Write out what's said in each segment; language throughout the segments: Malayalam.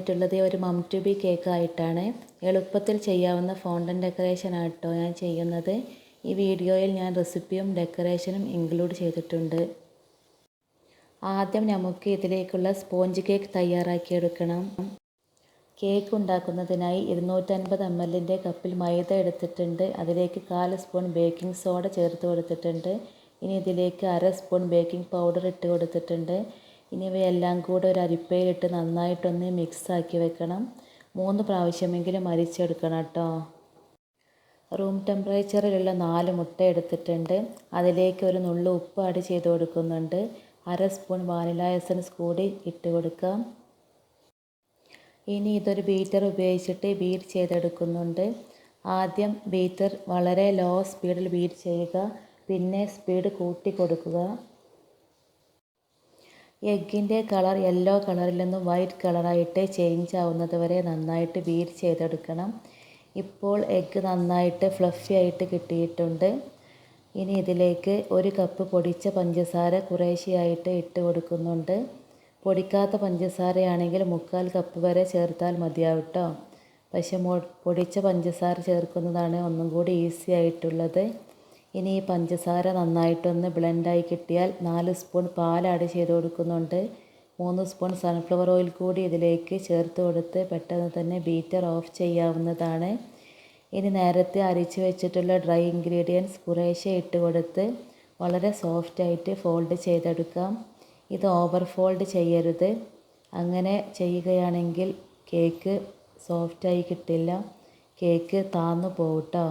വന്നിട്ടുള്ളത് ഒരു മം ടു ബി കേക്കായിട്ടാണ് എളുപ്പത്തിൽ ചെയ്യാവുന്ന ഫോണ്ടൻ ഡെക്കറേഷൻ ആട്ടോ ഞാൻ ചെയ്യുന്നത്. ഈ വീഡിയോയിൽ ഞാൻ റെസിപ്പിയും ഡെക്കറേഷനും ഇൻക്ലൂഡ് ചെയ്തിട്ടുണ്ട്. ആദ്യം നമുക്ക് ഇതിലേക്കുള്ള സ്പോഞ്ച് കേക്ക് തയ്യാറാക്കിയെടുക്കണം കേക്ക് ഉണ്ടാക്കുന്നതിനായി ഇരുന്നൂറ്റൻപത് എം എല്ലിന്റെ കപ്പിൽ മൈദ എടുത്തിട്ടുണ്ട്. അതിലേക്ക് കാൽ സ്പൂൺ ബേക്കിംഗ് സോഡ ചേർത്ത് കൊടുത്തിട്ടുണ്ട്. ഇനി ഇതിലേക്ക് അര സ്പൂൺ ബേക്കിംഗ് പൗഡർ ഇട്ട് കൊടുത്തിട്ടുണ്ട്. ഇനി ഇവയെല്ലാം കൂടെ ഒരു അരിപ്പയിലിട്ട് നന്നായിട്ടൊന്ന് മിക്സ് ആക്കി വെക്കണം. മൂന്ന് പ്രാവശ്യമെങ്കിലും അരിച്ചെടുക്കണം കേട്ടോ. റൂം ടെമ്പറേച്ചറിലുള്ള നാല് മുട്ട എടുത്തിട്ടുണ്ട്. അതിലേക്ക് ഒരു നുള്ളു ഉപ്പ് ആഡ് ചെയ്ത് കൊടുക്കുന്നുണ്ട്. അര സ്പൂൺ വാനില എസൻസ് കൂടി ഇട്ട് കൊടുക്കാം. ഇനി ഇതൊരു ബീറ്റർ ഉപയോഗിച്ചിട്ട് ബീറ്റ് ചെയ്തെടുക്കുന്നുണ്ട്. ആദ്യം ബീറ്റർ വളരെ ലോ സ്പീഡിൽ ബീറ്റ് ചെയ്യുക. പിന്നെ സ്പീഡ് കൂട്ടി കൊടുക്കുക. എഗ്ഗിന്റെ കളർ യെല്ലോ കളറിൽ നിന്നും വൈറ്റ് കളറായിട്ട് ചേഞ്ച് ആവുന്നത് വരെ നന്നായിട്ട് ബീറ്റ് ചെയ്തെടുക്കണം. ഇപ്പോൾ എഗ്ഗ് നന്നായിട്ട് ഫ്ലഫി ആയിട്ട് കിട്ടിയിട്ടുണ്ട്. ഇനി ഇതിലേക്ക് ഒരു കപ്പ് പൊടിച്ച പഞ്ചസാര കുറേശ്ശെയായിട്ട് ഇട്ട് കൊടുക്കുന്നുണ്ട്. പൊടിക്കാത്ത പഞ്ചസാരയാണെങ്കിൽ മുക്കാൽ കപ്പ് വരെ ചേർത്താൽ മതിയാവും കേട്ടോ പക്ഷെ പൊടിച്ച പഞ്ചസാര ചേർക്കുന്നതാണ് ഒന്നും കൂടി ഈസി ആയിട്ടുള്ളത്. ഇനി ഈ പഞ്ചസാര നന്നായിട്ടൊന്ന് ബ്ലെൻഡായി കിട്ടിയാൽ നാല് സ്പൂൺ പാൽ ആഡ് ചെയ്ത് കൊടുക്കുന്നുണ്ട്. മൂന്ന് സ്പൂൺ സൺഫ്ലവർ ഓയിൽ കൂടി ഇതിലേക്ക് ചേർത്ത് കൊടുത്ത് പെട്ടെന്ന് തന്നെ ബീറ്റർ ഓഫ് ചെയ്യാവുന്നതാണ്. ഇനി നേരത്തെ അരിച്ച് വെച്ചിട്ടുള്ള ഡ്രൈ ഇൻഗ്രീഡിയൻസ് കുറേശ്ശെ ഇട്ട് കൊടുത്ത് വളരെ സോഫ്റ്റായിട്ട് ഫോൾഡ് ചെയ്തെടുക്കാം. ഇത് ഓവർ ഫോൾഡ് ചെയ്യരുത്. അങ്ങനെ ചെയ്യുകയാണെങ്കിൽ കേക്ക് സോഫ്റ്റായി കിട്ടില്ല. കേക്ക് താന്നു പോകും കേട്ടോ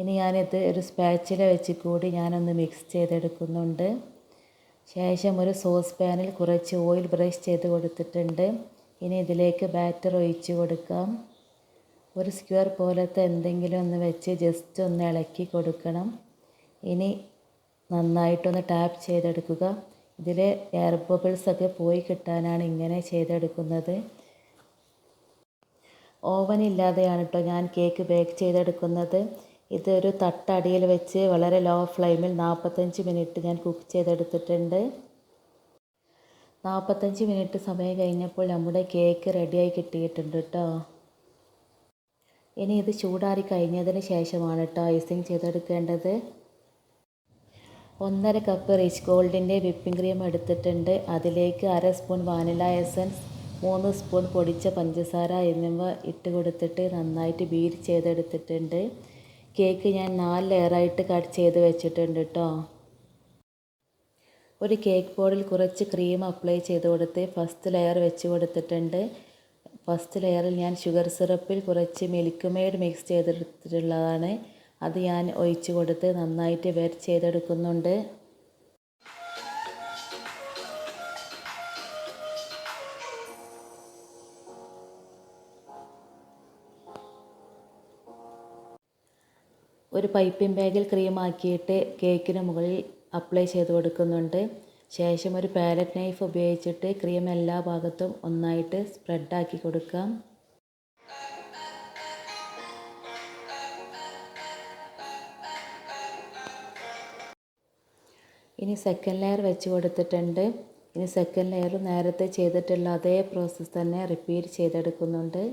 ഇനി ഞാനിത് ഒരു സ്പാച്ചില വെച്ച് കൂടി ഞാനൊന്ന് മിക്സ് ചെയ്തെടുക്കുന്നുണ്ട്. ശേഷം ഒരു സോസ് പാനിൽ കുറച്ച് ഓയിൽ ബ്രഷ് ചെയ്ത് കൊടുത്തിട്ടുണ്ട്. ഇനി ഇതിലേക്ക് ബാറ്റർ ഒഴിച്ച് കൊടുക്കാം. ഒരു സ്ക്വയർ പോലത്തെ എന്തെങ്കിലും ഒന്ന് വെച്ച് ജസ്റ്റ് ഒന്ന് ഇളക്കി കൊടുക്കണം. ഇനി നന്നായിട്ടൊന്ന് ടാപ്പ് ചെയ്തെടുക്കുക. ഇതിലെ എയർ ബബിൾസ് ഒക്കെ പോയി കിട്ടാനാണ് ഇങ്ങനെ ചെയ്തെടുക്കുന്നത്. ഓവൻ ഇല്ലാതെയാണ് കേട്ടോ ഞാൻ കേക്ക് ബേക്ക് ചെയ്തെടുക്കുന്നത്. ഇതൊരു തട്ടടിയിൽ വെച്ച് വളരെ ലോ ഫ്ലെയിമിൽ നാൽപ്പത്തഞ്ച് മിനിറ്റ് ഞാൻ കുക്ക് ചെയ്തെടുത്തിട്ടുണ്ട്. നാൽപ്പത്തഞ്ച് മിനിറ്റ് സമയം കഴിഞ്ഞപ്പോൾ നമ്മുടെ കേക്ക് റെഡിയായി കിട്ടിയിട്ടുണ്ട് കേട്ടോ ഇനി ഇത് ചൂടാറി കഴിഞ്ഞതിന് ശേഷമാണ് കേട്ടോ ഐസിങ് ചെയ്തെടുക്കേണ്ടത്. ഒന്നര കപ്പ് റിച്ച് ഗോൾഡിന്റെ വിപ്പിംഗ് ക്രീം എടുത്തിട്ടുണ്ട്. അതിലേക്ക് അര സ്പൂൺ വാനില എസൻസ് മൂന്ന് സ്പൂൺ പൊടിച്ച പഞ്ചസാര എന്നിവ ഇട്ട് കൊടുത്തിട്ട് നന്നായിട്ട് ബീറ്റ് ചെയ്തെടുത്തിട്ടുണ്ട്. കേക്ക് ഞാൻ നാല് ലെയറായിട്ട് കട്ട് ചെയ്ത് വെച്ചിട്ടുണ്ട് കേട്ടോ ഒരു കേക്ക് ബോർഡിൽ കുറച്ച് ക്രീം അപ്ലൈ ചെയ്ത് കൊടുത്ത് ഫസ്റ്റ് ലെയർ വെച്ച് കൊടുത്തിട്ടുണ്ട്. ഫസ്റ്റ് ലെയറിൽ ഞാൻ ഷുഗർ സിറപ്പിൽ കുറച്ച് മിൽക്ക് മെയ്ഡ് മിക്സ് ചെയ്തെടുത്തിട്ടുള്ളതാണ്. അത് ഞാൻ ഒഴിച്ച് കൊടുത്ത് നന്നായിട്ട് വെറ്റ് ചെയ്തെടുക്കുന്നുണ്ട്. ഒരു പൈപ്പിംഗ് ബാഗിൽ ക്രീം ആക്കിയിട്ട് കേക്കിന് മുകളിൽ അപ്ലൈ ചെയ്ത് കൊടുക്കുന്നുണ്ട്. ശേഷം ഒരു പാലറ്റ് നൈഫ് ഉപയോഗിച്ചിട്ട് ക്രീം എല്ലാ ഭാഗത്തും ഒന്നായിട്ട് സ്പ്രെഡാക്കി കൊടുക്കാം. ഇനി സെക്കൻഡ് ലെയർ വെച്ച് കൊടുത്തിട്ടുണ്ട്. ഇനി സെക്കൻഡ് ലെയർ നേരത്തെ ചെയ്തിട്ടുള്ള അതേ പ്രോസസ്സ് തന്നെ റിപ്പീറ്റ് ചെയ്തെടുക്കുന്നുണ്ട്.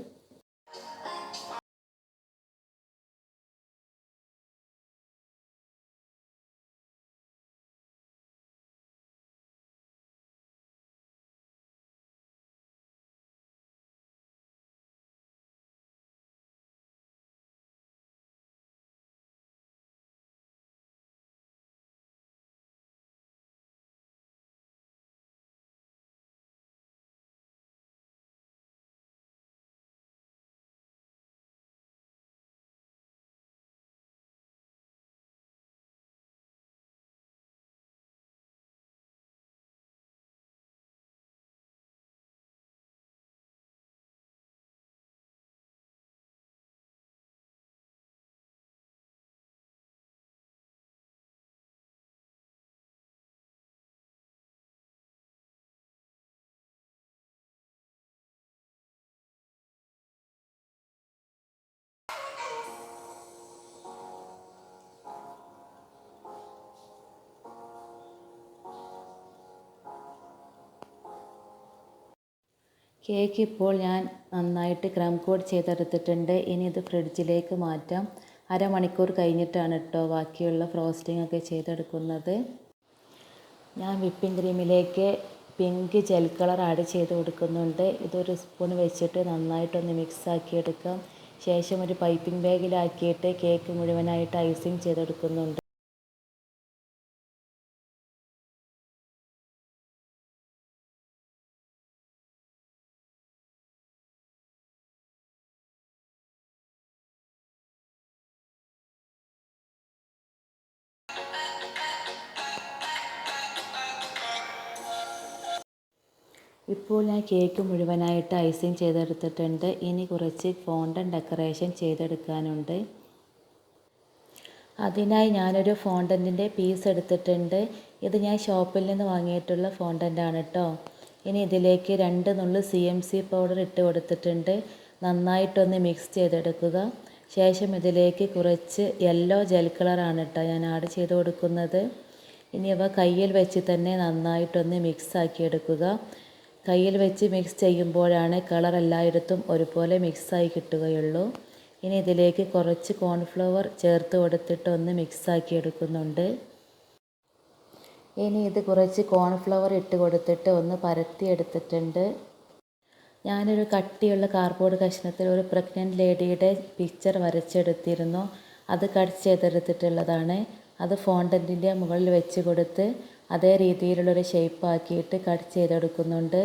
കേക്ക് ഇപ്പോൾ ഞാൻ നന്നായിട്ട് ക്രം കോഡ് ചെയ്തെടുത്തിട്ടുണ്ട്. ഇനി ഇത് ഫ്രിഡ്ജിലേക്ക് മാറ്റാം. അരമണിക്കൂർ കഴിഞ്ഞിട്ടാണ് കേട്ടോ ബാക്കിയുള്ള ഫ്രോസ്റ്റിംഗ് ഒക്കെ ചെയ്തെടുക്കുന്നത്. ഞാൻ വിപ്പിംഗ് ക്രീമിലേക്ക് പിങ്ക് ജെൽ കളർ ആഡ് ചെയ്ത് കൊടുക്കുന്നുണ്ട്. ഇതൊരു സ്പൂൺ വെച്ചിട്ട് നന്നായിട്ടൊന്ന് മിക്സ് ആക്കി എടുക്കാം ശേഷം ഒരു പൈപ്പിംഗ് ബാഗിലാക്കിയിട്ട് കേക്ക് മുഴുവനായിട്ട് ഐസിങ് ചെയ്തെടുക്കുന്നുണ്ട്. ഇപ്പോൾ ഞാൻ കേക്ക് മുഴുവനായിട്ട് ഐസിങ് ചെയ്തെടുത്തിട്ടുണ്ട്. ഇനി കുറച്ച് ഫോണ്ടൻ ഡെക്കറേഷൻ ചെയ്തെടുക്കാനുണ്ട്. അതിനായി ഞാനൊരു ഫോണ്ടന്റിന്റെ പീസ് എടുത്തിട്ടുണ്ട്. ഇത് ഞാൻ ഷോപ്പിൽ നിന്ന് വാങ്ങിയിട്ടുള്ള ഫോണ്ടന്റാണ് കേട്ടോ ഇനി ഇതിലേക്ക് രണ്ട് നുള്ളു സി എം സി പൗഡർ ഇട്ട് കൊടുത്തിട്ടുണ്ട്. നന്നായിട്ടൊന്ന് മിക്സ് ചെയ്തെടുക്കുക. ശേഷം ഇതിലേക്ക് കുറച്ച് യെല്ലോ ജെൽ കളറാണ് കേട്ടോ ഞാൻ ആഡ് ചെയ്ത് കൊടുക്കുന്നത്. ഇനി അവ കയ്യിൽ വെച്ച് തന്നെ നന്നായിട്ടൊന്ന് മിക്സ് ആക്കി എടുക്കുക കയ്യിൽ വെച്ച് മിക്സ് ചെയ്യുമ്പോഴാണ് കളർ എല്ലായിടത്തും ഒരുപോലെ മിക്സായി കിട്ടുകയുള്ളൂ. ഇനി ഇതിലേക്ക് കുറച്ച് കോൺഫ്ലവർ ചേർത്ത് കൊടുത്തിട്ട് ഒന്ന് മിക്സാക്കി എടുക്കുന്നുണ്ട്. ഇനി ഇത് കുറച്ച് കോൺഫ്ലവർ ഇട്ട് കൊടുത്തിട്ട് ഒന്ന് പരത്തി എടുത്തിട്ടുണ്ട്. ഞാനൊരു കട്ടിയുള്ള കാർഡ്ബോർഡ് കഷ്ണത്തിൽ ഒരു പ്രഗ്നന്റ് ലേഡിയുടെ പിക്ചർ വരച്ചെടുത്തിരുന്നു. അത് കട്ട് ചെയ്തെടുത്തിട്ടുള്ളതാണ്. അത് ഫോണ്ടന്റിന്റെ മുകളിൽ വെച്ച് കൊടുത്ത് അതേ രീതിയിലുള്ളൊരു ഷേപ്പ് ആക്കിയിട്ട് കട്ട് ചെയ്തെടുക്കുന്നുണ്ട്.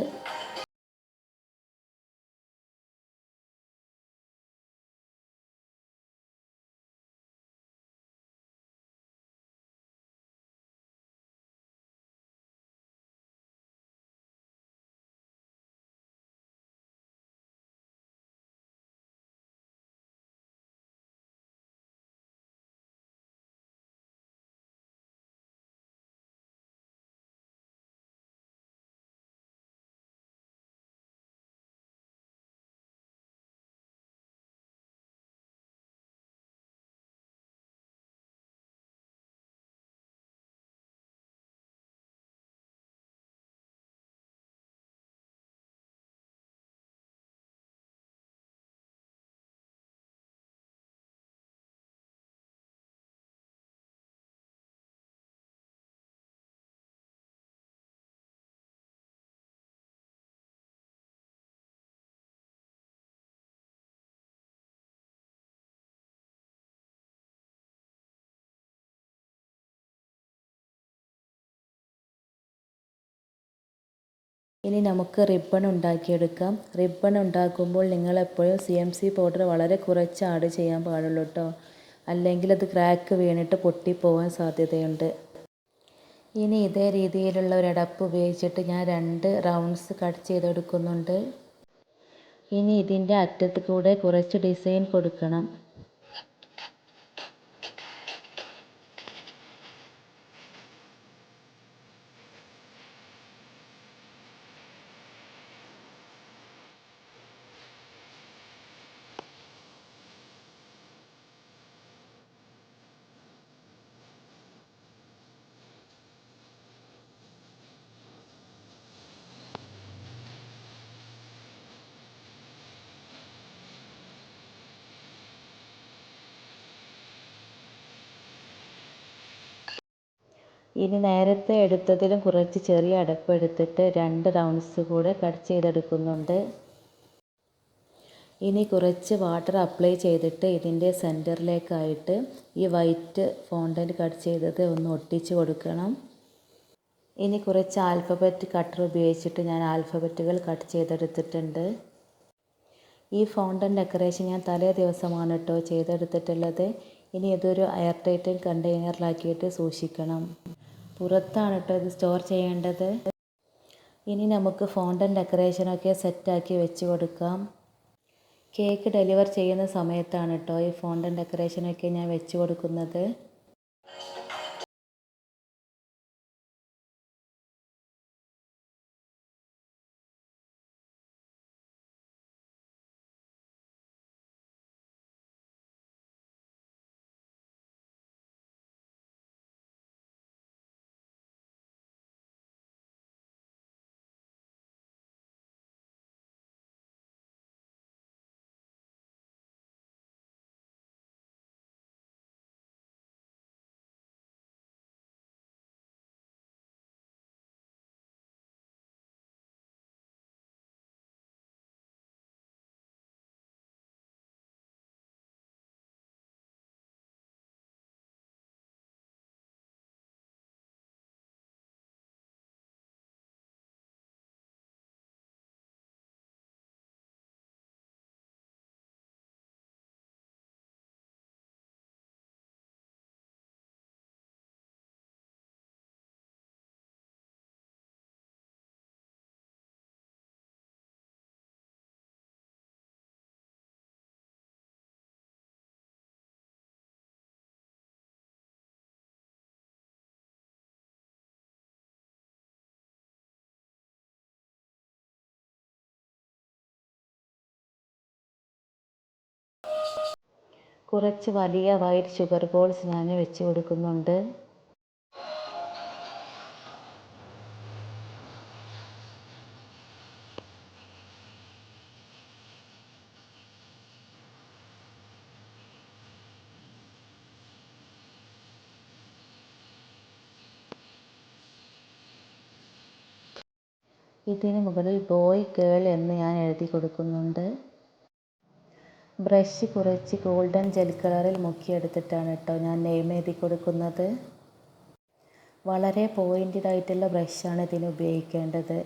ഇനി നമുക്ക് റിബൺ ഉണ്ടാക്കിയെടുക്കാം. റിബൺ ഉണ്ടാക്കുമ്പോൾ നിങ്ങൾ എപ്പോഴും സി എം സി പൗഡർ വളരെ കുറച്ച് ആഡ് ചെയ്യാൻ പാടുള്ളൂ കേട്ടോ അല്ലെങ്കിൽ അത് ക്രാക്ക് വീണിട്ട് പൊട്ടിപ്പോവാൻ സാധ്യതയുണ്ട്. ഇനി ഇതേ രീതിയിലുള്ള ഒരു അടപ്പ് ഉപയോഗിച്ചിട്ട് ഞാൻ രണ്ട് റൗണ്ട്സ് കട്ട് ചെയ്തെടുക്കുന്നുണ്ട്. ഇനി ഇതിന്റെ അറ്റത്ത് കൂടെ കുറച്ച് ഡിസൈൻ കൊടുക്കണം. ഇനി നേരത്തെ എടുത്തതിലും കുറച്ച് ചെറിയ അടപ്പ് എടുത്തിട്ട് രണ്ട് റൗണ്ട്സ് കൂടെ കട്ട് ചെയ്തെടുക്കുന്നുണ്ട്. ഇനി കുറച്ച് വാട്ടർ അപ്ലൈ ചെയ്തിട്ട് ഇതിന്റെ സെന്ററിലേക്കായിട്ട് ഈ വൈറ്റ് ഫോണ്ടന്റ് കട്ട് ചെയ്തത് ഒന്ന് ഒട്ടിച്ച് കൊടുക്കണം. ഇനി കുറച്ച് ആൽഫബറ്റ് കട്ടർ ഉപയോഗിച്ചിട്ട് ഞാൻ ആൽഫബറ്റുകൾ കട്ട് ചെയ്തെടുത്തിട്ടുണ്ട്. ഈ ഫോണ്ടൻ ഡെക്കറേഷൻ ഞാൻ തലേ ദിവസമാണ് കേട്ടോ ചെയ്തെടുത്തിട്ടുള്ളത്. ഇനി ഇതൊരു എയർ ടൈറ്റ് കണ്ടെയ്നറിലാക്കിയിട്ട് സൂക്ഷിക്കണം. പുറത്താണ് കേട്ടോ ഇത് സ്റ്റോർ ചെയ്യേണ്ടത്. ഇനി നമുക്ക് ഫോണ്ടൻ ഡെക്കറേഷനൊക്കെ സെറ്റാക്കി വെച്ച് കൊടുക്കാം. കേക്ക് ഡെലിവർ ചെയ്യുന്ന സമയത്താണ് കേട്ടോ ഈ ഫോണ്ടൻ ഡെക്കറേഷനൊക്കെ ഞാൻ വെച്ച് കൊടുക്കുന്നത്. കുറച്ച് വലിയ വൈറ്റ് ഷുഗർ ബോൾസ് ഞാൻ വെച്ച് കൊടുക്കുന്നുണ്ട്. ഇതിന് മുകളിൽ ബോയ് ഗേൾ എന്ന് ഞാൻ എഴുതി കൊടുക്കുന്നുണ്ട്. ബ്രഷ് കുറച്ച് ഗോൾഡൻ ജെൽ കളറിൽ മുക്കിയെടുത്തിട്ടാണ് കേട്ടോ ഞാൻ നെയിം എഴുതി കൊടുക്കുന്നത്. വളരെ പോയിന്റഡ് ആയിട്ടുള്ള ബ്രഷാണ് ഇതിന് ഉപയോഗിക്കേണ്ടത്.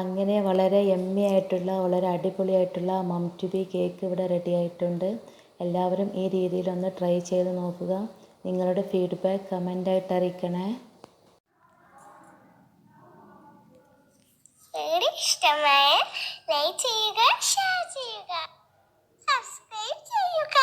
അങ്ങനെ വളരെ യമ്മി ആയിട്ടുള്ള വളരെ അടിപൊളിയായിട്ടുള്ള മം ടു ബി കേക്ക് ഇവിടെ റെഡി ആയിട്ടുണ്ട്. എല്ലാവരും ഈ രീതിയിലൊന്ന് ട്രൈ ചെയ്ത് നോക്കുക. നിങ്ങളുടെ ഫീഡ്ബാക്ക് കമന്റായിട്ട് അറിയിക്കണേ. ഇഷ്ടമായ ലൈക്ക് ചെയ്യുക ഷെയർ ചെയ്യുക സബ്സ്ക്രൈബ് ചെയ്യുക.